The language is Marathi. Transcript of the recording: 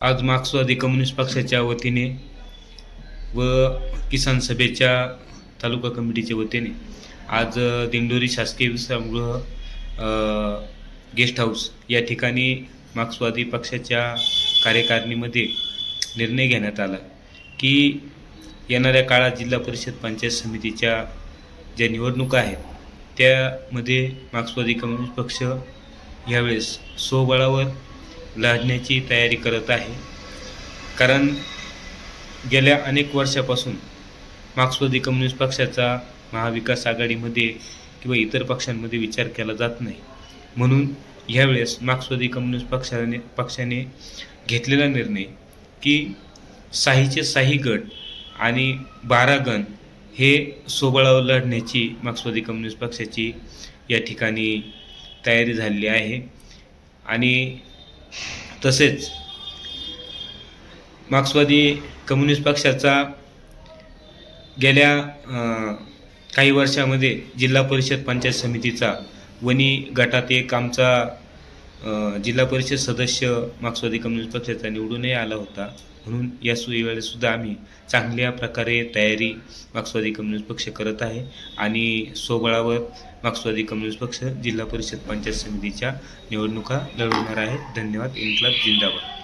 आज मार्क्सवादी कम्युनिस्ट पक्षाच्या वतीने व किसान सभेच्या तालुका कमिटीच्या वतीने आज दिंडोरी शासकीय विश्रामगृह गेस्ट हाऊस या ठिकाणी मार्क्सवादी पक्षाच्या कार्यकारिणीमध्ये निर्णय घेण्यात आला की येणाऱ्या काळात जिल्हा परिषद पंचायत समितीच्या ज्या निवडणुका आहेत त्यामध्ये मार्क्सवादी कम्युनिस्ट पक्ष यावेळेस स्वबळावर लढण्याची तयारी करत आहे. कारण गेल्या अनेक वर्षापासून मार्क्सवादी कम्युनिस्ट पक्षाचा महाविकास आघाडीमध्ये किंवा इतर पक्षांमध्ये विचार केला जात नाही. म्हणून ह्यावेळेस मार्क्सवादी कम्युनिस्ट पक्षाने पक्षाने घेतलेला निर्णय की साहीचे साही गट आणि बारा गण हे सोबळावर लढण्याची मार्क्सवादी कम्युनिस्ट पक्षाची या ठिकाणी तयारी झालेली आहे. आणि तसेच मार्क्सवादी कम्युनिस्ट पक्षाचा गेल्या काही वर्षामध्ये जिल्हा परिषद पंचायत समितीचा वणी गटात एक आमचा जिल्हा परिषद सदस्य मार्क्सवादी कम्युनिस्ट पक्षाचा निवडूनही आला होता. म्हणून या वेळेस सुद्धा आम्ही चांगल्या प्रकारे तयारी मार्क्सवादी कम्युनिस्ट पक्ष करत आहे. आणि सोबळावर मार्क्सवादी कम्युनिस्ट पक्ष जिल्हा परिषद पंचायत समितीच्या निवडणुका लढवणार आहे धन्यवाद. इन्क्लाब जिंदाबाद.